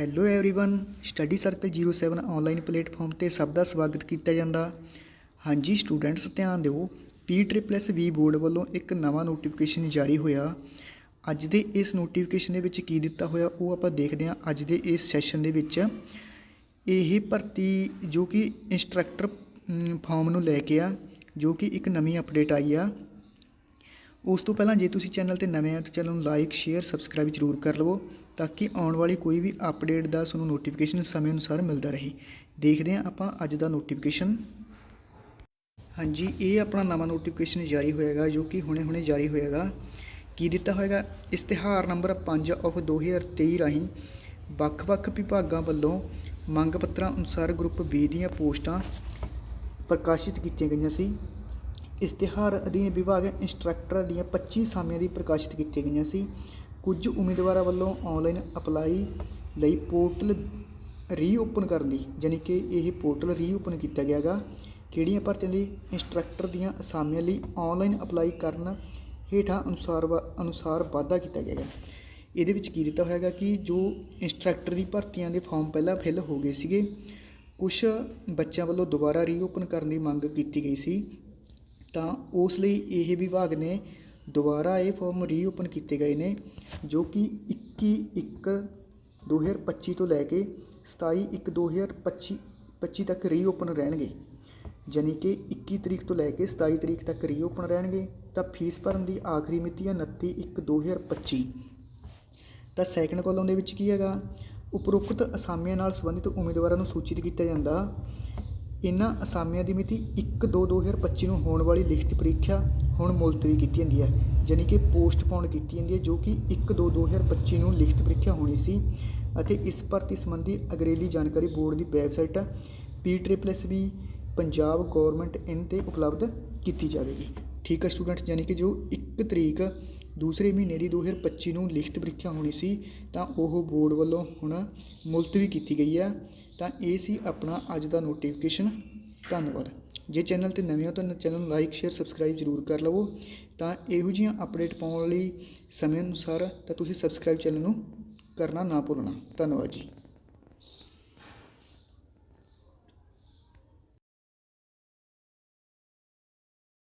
hello everyone study circle 07 online platform ਤੇ ਸਭ ਦਾ ਸਵਾਗਤ ਕੀਤਾ ਜਾਂਦਾ ਹਾਂਜੀ ਸਟੂਡੈਂਟਸ ਧਿਆਨ ਦਿਓ ਪੀ ਟ੍ਰਿਪਲਸ ਵੀ ਬੋਰਡ ਵੱਲੋਂ ਇੱਕ ਨਵਾਂ ਨੋਟੀਫਿਕੇਸ਼ਨ ਜਾਰੀ ਹੋਇਆ ਅੱਜ ਦੇ ਇਸ ਨੋਟੀਫਿਕੇਸ਼ਨ ਦੇ ਵਿੱਚ ਕੀ ਦਿੱਤਾ ਹੋਇਆ ਉਹ ਆਪਾਂ ਦੇਖਦੇ ਹਾਂ ਅੱਜ ਦੇ ਇਸ ਸੈਸ਼ਨ ਦੇ ਵਿੱਚ ਇਹ ਭਰਤੀ ਜੋ ਕਿ ਇੰਸਟ੍ਰਕਟਰ ਫਾਰਮ ਨੂੰ ਲੈ ਕੇ ਆ ਜੋ ਕਿ ਇੱਕ ਨਵੀਂ ਅਪਡੇਟ ਆਈ ਆ ਉਸ ਤੋਂ ਪਹਿਲਾਂ ਜੇ ਤੁਸੀਂ ਚੈਨਲ ਤੇ ਨਵੇਂ ਆ ਤਾਂ ਚੈਨਲ ਨੂੰ ਲਾਈਕ ਸ਼ੇਅਰ ਸਬਸਕ੍ਰਾਈਬ ਜ਼ਰੂਰ ਕਰ ਲਵੋ ਤਾਂ ਕਿ ਆਉਣ ਵਾਲੀ ਕੋਈ ਵੀ ਅਪਡੇਟ ਦਾ ਤੁਹਾਨੂੰ ਨੋਟੀਫਿਕੇਸ਼ਨ ਸਮੇਂ ਅਨੁਸਾਰ ਮਿਲਦਾ ਰਹੇ। ਦੇਖਦੇ ਹਾਂ ਆਪਾਂ ਅੱਜ ਦਾ ਨੋਟੀਫਿਕੇਸ਼ਨ ਹਾਂਜੀ, ਇਹ ਆਪਣਾ ਨਵਾਂ ਨੋਟੀਫਿਕੇਸ਼ਨ ਜਾਰੀ ਹੋਏਗਾ ਜੋ ਕਿ ਹੁਣੇ-ਹੁਣੇ ਜਾਰੀ ਹੋਏਗਾ ਕੀ ਦਿੱਤਾ ਹੋਏਗਾ ਇਸ਼ਤਿਹਾਰ ਨੰਬਰ 5 ਆਫ 2023 ਰਾਹੀਂ ਵੱਖ-ਵੱਖ ਵਿਭਾਗਾਂ ਵੱਲੋਂ ਮੰਗ ਪੱਤਰਾਂ ਅਨੁਸਾਰ ਗਰੁੱਪ B ਦੀਆਂ ਪੋਸਟਾਂ ਪ੍ਰਕਾਸ਼ਿਤ ਕੀਤੀਆਂ ਗਈਆਂ ਸੀ। ਇਸ਼ਤਿਹਾਰ ਅਧੀਨ ਵਿਭਾਗ ਇੰਸਟ੍ਰਕਟਰ ਦੀਆਂ 25 ਸਾਮੀਆਂ ਦੀ ਪ੍ਰਕਾਸ਼ਿਤ ਕੀਤੀਆਂ ਗਈਆਂ ਸੀ। ਕੁਝ ਉਮੀਦਵਾਰਾਂ ਵੱਲੋਂ ਆਨਲਾਈਨ ਅਪਲਾਈ ਲਈ ਪੋਰਟਲ ਰੀਓਪਨ ਕਰਨ ਦੀ, ਯਾਨੀ ਕਿ ਇਹ ਪੋਰਟਲ ਰੀਓਪਨ ਕੀਤਾ ਗਿਆਗਾ, ਕਿਹੜੀਆਂ ਭਰਤੀਆਂ ਲਈ ਇੰਸਟ੍ਰਕਟਰ ਦੀਆਂ ਅਸਾਮੀਆਂ ਲਈ ਆਨਲਾਈਨ ਅਪਲਾਈ ਕਰਨ ਹੇਠਾਂ ਅਨੁਸਾਰ ਵਾ- ਅਨੁਸਾਰ ਵਾਧਾ ਕੀਤਾ ਗਿਆ ਹੈ ਇਹਦੇ ਵਿੱਚ ਕੀ ਦਿੱਤਾ ਹੋਇਆਗਾ ਕਿ ਜੋ ਇੰਸਟ੍ਰਕਟਰ ਦੀ ਭਰਤੀਆਂ ਦੇ ਫਾਰਮ ਪਹਿਲਾਂ ਫਿਲ ਹੋ ਗਏ ਸੀਗੇ ਕੁਝ ਬੱਚਿਆਂ ਵੱਲੋਂ ਦੁਬਾਰਾ ਰੀਓਪਨ ਕਰਨ ਦੀ ਮੰਗ ਕੀਤੀ ਗਈ ਸੀ। ਤਾਂ ਉਸ ਲਈ ਇਹ ਵਿਭਾਗ ਨੇ ਦੁਬਾਰਾ ਇਹ ਫਾਰਮ ਰੀਓਪਨ ਕੀਤੇ ਗਏ ਨੇ, ਜੋ ਕਿ 21 1 2025 ਤੋਂ ਲੈ ਕੇ 27 1 2025 25 ਤੱਕ ਰੀਓਪਨ ਰਹਿਣਗੇ। ਯਾਨੀ ਕਿ 21 ਤਰੀਕ ਤੋਂ ਲੈ ਕੇ 27 ਤਰੀਕ ਤੱਕ ਰੀਓਪਨ ਰਹਿਣਗੇ। ਤਾਂ ਫੀਸ ਭਰਨ ਦੀ ਆਖਰੀ ਮਿਤੀ ਹੈ 29 1 2025 ਤਾਂ ਸੈਕੰਡ ਕਾਲਮ ਦੇ ਵਿੱਚ ਕੀ ਹੈਗਾ? ਉਪਰੋਕਤ ਅਸਾਮੀਆਂ ਨਾਲ ਸੰਬੰਧਿਤ ਉਮੀਦਵਾਰਾਂ ਨੂੰ ਸੂਚਿਤ ਕੀਤਾ ਜਾਂਦਾ ਇਹਨਾਂ ਅਸਾਮੀਆਂ ਦੀ ਮਿਤੀ 1/2/2025 ਨੂੰ ਹੋਣ ਵਾਲੀ ਲਿਖਤ ਪ੍ਰੀਖਿਆ ਹੁਣ ਮੁਲਤਵੀ ਕੀਤੀ ਜਾਂਦੀ ਹੈ, ਯਾਨੀ ਕਿ ਪੋਸਟਪੋਨ ਕੀਤੀ ਜਾਂਦੀ ਹੈ, ਜੋ ਕਿ 1/2/2025 ਨੂੰ ਲਿਖਤ ਪ੍ਰੀਖਿਆ ਹੋਣੀ ਸੀ ਅਤੇ ਇਸ ਭਰਤੀ ਸੰਬੰਧੀ ਅਗਰੇਲੀ ਜਾਣਕਾਰੀ board the website P Punjab government in ਤੇ ਉਪਲਬਧ ਕੀਤੀ ਜਾਵੇਗੀ। ਠੀਕ ਹੈ ਸਟੂਡੈਂਟਸ ਯਾਨੀ ਕਿ ਜੋ 1 ਤਰੀਕ ਦੂਸਰੇ ਮਹੀਨੇ ਦੀ 2025 ਨੂੰ ਲਿਖਤ ਪ੍ਰੀਖਿਆ ਹੋਣੀ ਸੀ, ਤਾਂ ਉਹ ਬੋਰਡ ਵੱਲੋਂ ਹੁਣ ਮੁਲਤਵੀ ਕੀਤੀ ਗਈ ਹੈ। ਤਾਂ ਇਹ ਸੀ ਆਪਣਾ ਅੱਜ ਦਾ ਨੋਟੀਫਿਕੇਸ਼ਨ ਧੰਨਵਾਦ। ਜੇ ਚੈਨਲ ਤੇ ਨਵੇਂ ਹੋ ਤਾਂ ਚੈਨਲ ਨੂੰ ਲਾਈਕ ਸ਼ੇਅਰ ਸਬਸਕ੍ਰਾਈਬ ਜ਼ਰੂਰ ਕਰ ਲਵੋ। ਤਾਂ ਇਹੋ ਜਿਹੀਆਂ ਅਪਡੇਟ ਪਾਉਣ ਲਈ ਸਮੇਂ ਅਨੁਸਾਰ ਤਾਂ ਤੁਸੀਂ ਸਬਸਕ੍ਰਾਈਬ ਚੈਨਲ ਨੂੰ ਕਰਨਾ ਨਾ ਭੁੱਲਣਾ। ਧੰਨਵਾਦ ਜੀ।